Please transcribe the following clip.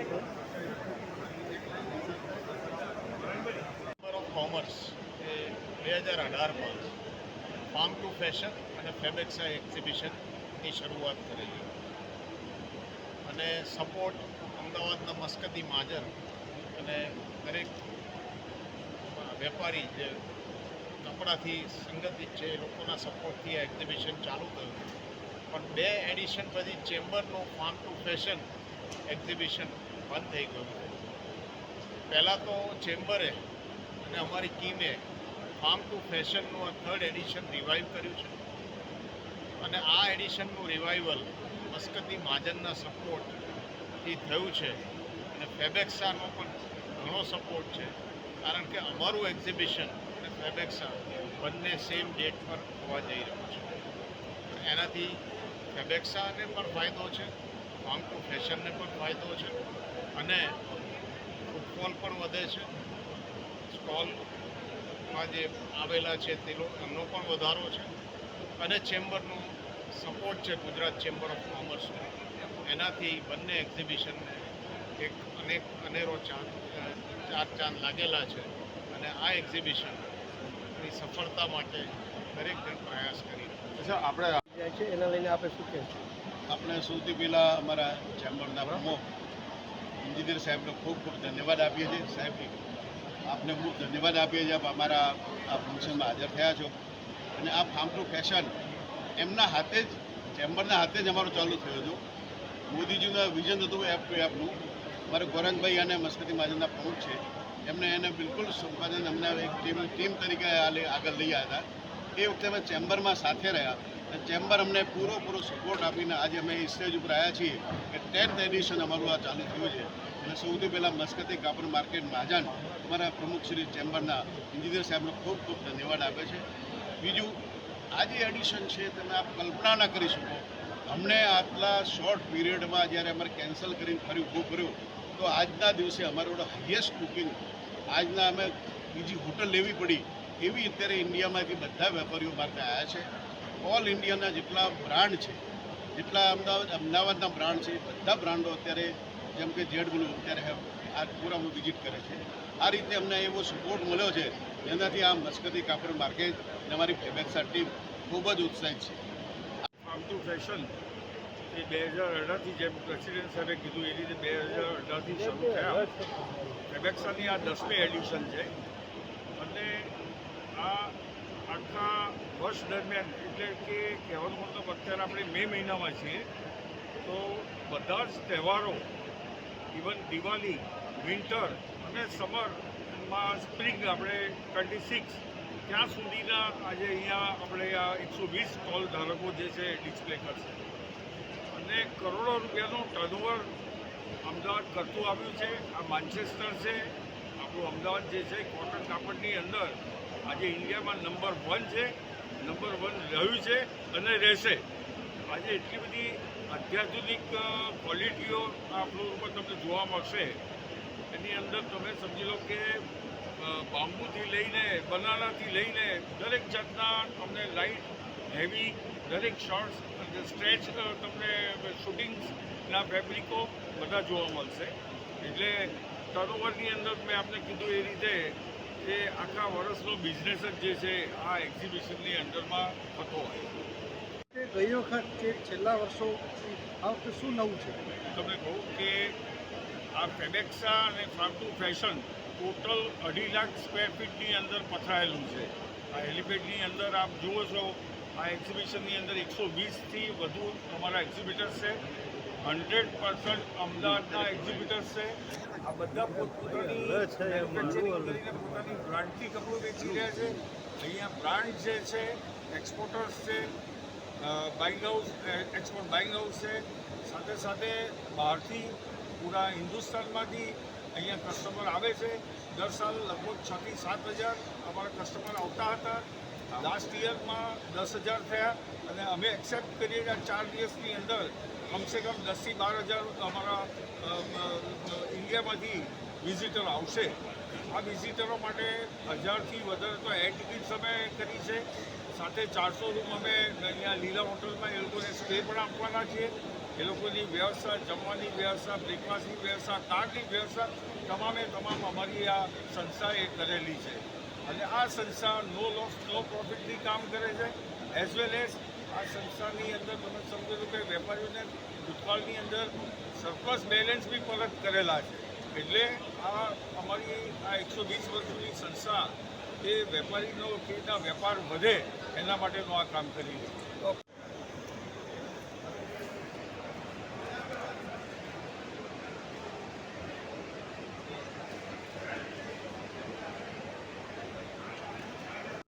Chamber of commerce એ બે હજાર અઢારમાં farm to fashion અને ફેબેક્સા એક્ઝિબિશનની શરૂઆત કરેલી. અને સપોર્ટ અમદાવાદના મસ્કતી માજર અને દરેક વેપારી જે કપડાથી સંગઠિત છે એ લોકોના સપોર્ટથી આ એક્ઝિબિશન ચાલુ થયું. પણ બે એડિશન પછી ચેમ્બરનું ફાર્મ ટુ ફેશન એક્ઝિબિશન બંધ થઈ ગયું પહેલાં તો ચેમ્બરે અને અમારી ટીમે ફાર્મ ટુ ફેશનનું આ થર્ડ એડિશન રિવાઇવ કર્યું છે. અને આ એડિશનનું રિવાઇવલ મસ્કતી મહાજનના સપોર્ટથી થયું છે. અને ફેબેક્સાનો પણ ઘણો સપોર્ટ છે. કારણ કે અમારું એક્ઝિબિશન અને ફેબેક્સા બંને સેમ ડેટ પર હોવા જઈ રહ્યું છે. એનાથી ફેબેક્સાને પણ ફાયદો છે ફાર્મ ટુ ફેશનને પણ ફાયદો છે. અને ફૂટફોલ પણ વધે છે. સ્ટોલમાં જે આવેલા છે તે લો- એમનો પણ વધારો છે. અને ચેમ્બરનો સપોર્ટ છે ગુજરાત ચેમ્બર ઓફ કોમર્સનો એનાથી બંને એક્ઝિબિશનને એક અનેક અનેરો ચાંદ ચાર ચાંદ લાગેલા છે. અને આ એક્ઝિબિશનની સફળતા માટે દરેક જણ પ્રયાસ કરી રહ્યું છે. અચ્છા આપણે જાય છે એના લઈને આપણે શું કહેશું? આપણે સૌથી પહેલાં અમારા ચેમ્બરના પ્રમુખ એન્જિનિયર સાહેબનો ખૂબ ખૂબ ધન્યવાદ આપીએ છીએ. સાહેબ આપને ખૂબ ધન્યવાદ આપીએ છીએ. આપ અમારા આ ફંક્શનમાં હાજર થયા છો. અને આ ફાર્મ ફેશન એમના હાથે જ, ચેમ્બરના હાથે જ અમારું ચાલુ થયું હતું. મોદીજીનું વિઝન હતું એપ ટુ એપનું. મારે ગોરંગભાઈ અને મસ્કતી મહાજનના પ્રમુખ છે. એમને એને બિલકુલ સંપાદન અમને એક ટીમ ટીમ તરીકે આગળ લઈ આવ્યા હતા. એ વખતે અમે ચેમ્બરમાં સાથે રહ્યા. ચેમ્બર અમને પૂરો પૂરો સપોર્ટ આપીને આજે અમે સ્ટેજ ઉપર આવ્યા છીએ કે ટેન્થ એડિશન અમારું આ ચાલુ થયું છે. અને સૌથી પહેલાં મસ્કતી કાપડ માર્કેટ મહાજન અમારા પ્રમુખ શ્રી ચેમ્બરના એન્જિનિયર સાહેબનો ખૂબ ખૂબ ધન્યવાદ આપે છે. બીજું, આ જે એડિશન છે તમે આપ કલ્પના ના કરી શકો. અમને આટલા શોર્ટ પીરિયડમાં જ્યારે અમારે કેન્સલ કરીને ફરી ઊભું કર્યું, તો આજના દિવસે અમારો હાઈએસ્ટ બુકિંગ આજના અમે બીજી હોટલ લેવી પડી. એવી અત્યારે ઇન્ડિયામાંથી બધા વેપારીઓ માટે આવ્યા છે. ઓલ ઇન્ડિયાના જેટલા બ્રાન્ડ છે, જેટલા અમદાવાદ, અમદાવાદના બ્રાન્ડ છે, બધા બ્રાન્ડો અત્યારે જેમ કે જેડ બ્લુ અત્યારે આ પૂરામાં વિઝિટ કરે છે. આ રીતે અમને એવો સપોર્ટ મળ્યો છે, જેનાથી આ મસ્કતી કાપડ માર્કેટ અને અમારી ફેબેક્સા ટીમ ખૂબ જ ઉત્સાહિત છે. ફાર્મ ટુ ફેશન એ બે હજાર અઢારથી જેમ પ્રેસિડેન્ટ સાહેબે કીધું, એ રીતે બે હજાર અઢારથી શરૂ થયા. ફેબેક્સાની આ દસમી એડિશન છે. આ આખા વર્ષ દરમિયાન એટલે કે કહેવાનું મતલબ અત્યારે આપણે મે મહિનામાં છીએ, તો બધા જ તહેવારો ઇવન દિવાળી વિન્ટર અને સમરમાં સ્પ્રિંગ આપણે ટ્વેન્ટી સિક્સ ત્યાં સુધીના આજે અહીંયા આપણે આ એકસો વીસ સ્ટોલ ધારકો જે છે ડિસ્પ્લે કરશે. અને કરોડો રૂપિયાનું ટર્નઓવર અમદાવાદ કરતું આવ્યું છે. આ માન્ચેસ્ટર છે, આપણું અમદાવાદ જે છે કોટન કાપડની અંદર આજે ઇન્ડિયામાં નંબર વન છે, નંબર વન રહ્યું છે અને રહેશે. આજે એટલી બધી અત્યાધુનિક ક્વોલિટીઓ આ ફ્લોર ઉપર તમને જોવા મળશે. એની અંદર તમે સમજી લો કે બાંબુથી લઈને, બનાનાથી લઈને દરેક જાતના તમને લાઇટ હેવી દરેક શોર્ટ્સ અને સ્ટ્રેચ તમને શૂટિંગ્સના ફેબ્રિકો બધા જોવા મળશે. એટલે ટર્નઓવરની અંદર મેં આપને કીધું એ રીતે કે આખા વર્ષનો બિઝનેસ જ જે છે આ એક્ઝિબિશનની અંદરમાં થતો હોય. કે ગઈ વખત કે છેલ્લા વર્ષો આ વખતે શું નવું છે? તમને કહું કે આ ફેબેક્સા અને ફાર્મ ટુ ફેશન ટોટલ અઢી લાખ સ્ક્વેર ફીટની અંદર પથરાયેલું છે. આ હેલિપેડની અંદર આપ જુઓ છો આ એક્ઝિબિશનની અંદર એકસો વીસથી વધુ અમારા એક્ઝિબિટર્સ છે. હંડ્રેડ પર્સન્ટ અમદાવાદના એક્ઝિબિટર્સ છે. આ બધા પોતપોતાની કરીને પોતાની બ્રાન્ડથી કપડું વેચી રહ્યા છે. અહીંયા બ્રાન્ડ જે છે એક્સપોર્ટર્સ છે buying house export buying house છે. સાથે સાથે બહારથી પૂરા હિન્દુસ્તાનમાંથી અહીંયા કસ્ટમર આવે છે. દર સાલ લગભગ છથી સાત હજાર અમારા કસ્ટમર આવતા હતા. લાસ્ટ યરમાં દસ હજાર થયા અને અમે એક્સેપ્ટ કરીએ કે ચાર દિવસની અંદર કમસે કમ દસથી બાર હજાર અમારા ઇન્ડિયામાંથી વિઝિટર આવશે. આ વિઝિટરો માટે હજારથી વધારે તો એર ટિકિટ્સ અમે કરી છે. સાથે ચારસો રૂમ અમે અહીંયા લીલા હોટલમાં એ લોકોને સ્ટે પણ આપવાના છીએ. એ લોકોની વ્યવસ્થા, જમવાની વ્યવસ્થા બ્રેકફાસ્ટની વ્યવસ્થા કારની વ્યવસ્થા તમામે તમામ અમારી આ સંસ્થાએ કરેલી છે. અને આ સંસ્થા નો લોસ, નો પ્રોફિટથી કામ કરે છે. એઝ વેલ એઝ આ સંસ્થાની અંદર તમે સમજો છો કે વેપારીઓને ભૂતકાળની અંદર સરપ્લસ બેલેન્સ બી પરત કરેલા છે. એટલે આ અમારી આ એકસો વીસ વર્ષની સંસ્થા એ વેપારીનો રીતના વેપાર વધે એના માટેનું આ કામ કરી છે.